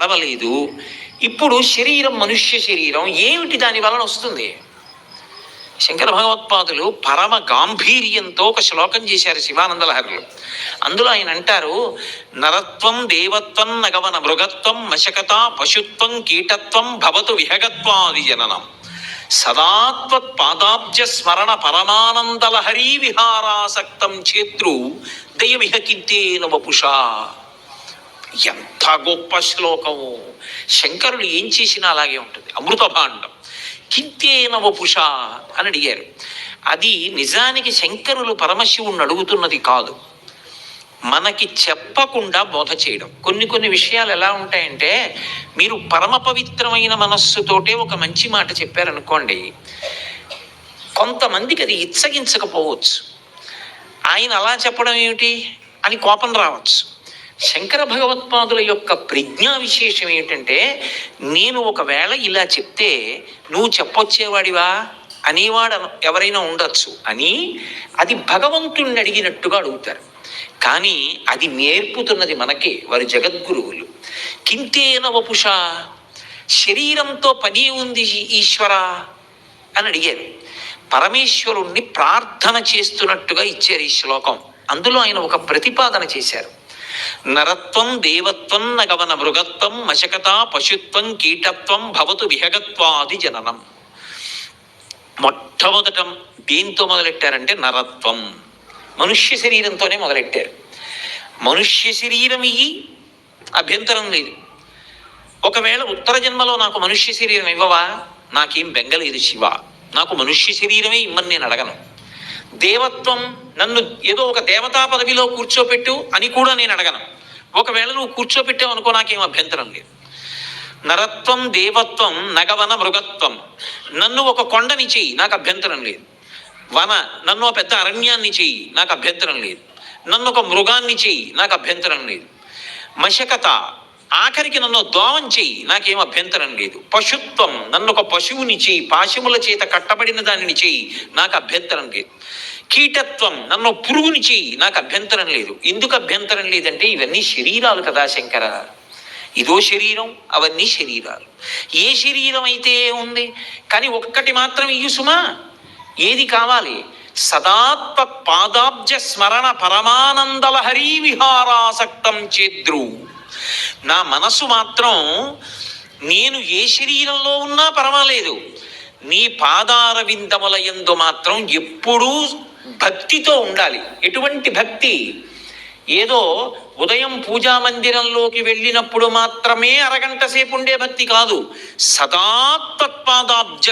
కలవలేదు ఇప్పుడు శరీరం మనుష్య శరీరం ఏమిటి దాని వలన వస్తుంది? శంకర భగవత్పాదులు పరమ గాంభీర్యంతో ఒక శ్లోకం చేశారు శివానంద లహరులు అందులో ఆయన అంటారు నరత్వం దేవత్వం నగవన మృగత్వం మశకత పశుత్వం కీటత్వం భవతు విహగత్వాది జననం. సదాత్వత్ పాదాబ్జ స్మరణ పరమానందలహరీ విహారాసక్తం చేత్రు. దయమిహ కింతేన వపుషా ఎంత గొప్ప శ్లోకము. శంకరులు ఏం చేసినా అలాగే ఉంటుంది. అమృతభాండం. కింతేన వపుష అని అడిగారు. అది నిజానికి శంకరులు పరమశివుణ్ణి అడుగుతున్నది కాదు. మనకి చెప్పకుండా బోధ చేయడం. కొన్ని కొన్ని విషయాలు ఎలా ఉంటాయంటే మీరు పరమ పవిత్రమైన మనస్సుతోటే ఒక మంచి మాట చెప్పారనుకోండి కొంతమందికి అది ఇచ్చగించకపోవచ్చు. ఆయన అలా చెప్పడం ఏమిటి? అని కోపం రావచ్చు. శంకర భగవత్పాదుల యొక్క ప్రజ్ఞా విశేషం ఏంటంటే నేను ఒకవేళ ఇలా చెప్తే నువ్వు చెప్పొచ్చేవాడివా? అనేవాడు ఎవరైనా ఉండొచ్చు అని అది భగవంతుణ్ణి అడిగినట్టుగా అడుగుతారు. కానీ అది నేర్పుతున్నది మనకే వారి జగద్గురువులు. కింతేన వపుష? శరీరంతో పని ఉంది ఈశ్వర? అని అడిగారు. పరమేశ్వరుణ్ణి ప్రార్థన చేస్తున్నట్టుగా ఇచ్చారు ఈ శ్లోకం. అందులో ఆయన ఒక ప్రతిపాదన చేశారు. నరత్వం దేవత్వం నగవన మృగత్వం మశకత పశుత్వం కీటత్వం భవతు విహగత్వాది జననం. మొట్టమొదట దేంతో మొదలెట్టారంటే నరత్వం. మనుష్య శరీరంతోనే మొదలెట్టారు. మనుష్య శరీరం ఇయ్యి అభ్యంతరం లేదు. ఒకవేళ ఉత్తర జన్మలో నాకు మనుష్య శరీరం ఇవ్వవా? నాకేం బెంగలేదు శివ. నాకు మనుష్య శరీరమే ఇమ్మని నేను అడగను. దేవత్వం నన్ను ఏదో ఒక దేవతా పదవిలో కూర్చోపెట్టు అని కూడా నేను అడగను. ఒకవేళ నువ్వు కూర్చోపెట్టావు అనుకో నాకేం అభ్యంతరం లేదు. నరత్వం దేవత్వం నగవన మృగత్వం. నన్ను ఒక కొండని చెయ్యి నాకు అభ్యంతరం లేదు. వన నన్ను ఒక పెద్ద అరణ్యాన్ని చెయ్యి నాకు అభ్యంతరం లేదు. నన్ను ఒక మృగాన్ని చెయ్యి నాకు అభ్యంతరం లేదు. మశకత ఆఖరికి నన్ను దోవం చెయ్యి నాకేం అభ్యంతరం లేదు. పశుత్వం నన్ను ఒక పశువుని చెయ్యి పాశముల చేత కట్టబడిన దానిని చెయ్యి నాకు అభ్యంతరం లేదు. కీటత్వం నన్ను పురుగుని చెయ్యి నాకు అభ్యంతరం లేదు. ఎందుకు అభ్యంతరం లేదంటే ఇవన్నీ శరీరాలు కదా శంకర. ఇదో శరీరం అవన్నీ శరీరాలు. ఏ శరీరం అయితే ఉంది? కానీ ఒక్కటి మాత్రం ఇయుసుమా ఏది కావాలి? సదాత్మ పాదాబ్జ స్మరణ పరమానందలహరీ విహారాసక్తం చేద్రు. నా మనసు మాత్రం నేను ఏ శరీరంలో ఉన్నా పర్వాలేదు. నీ పాదార ఎందు యందు మాత్రం ఎప్పుడూ భక్తితో ఉండాలి. ఎటువంటి భక్తి? ఏదో ఉదయం పూజా మందిరంలోకి వెళ్ళినప్పుడు మాత్రమే అరగంట సేపు ఉండే భక్తి కాదు. సదా తత్పాదాబ్జ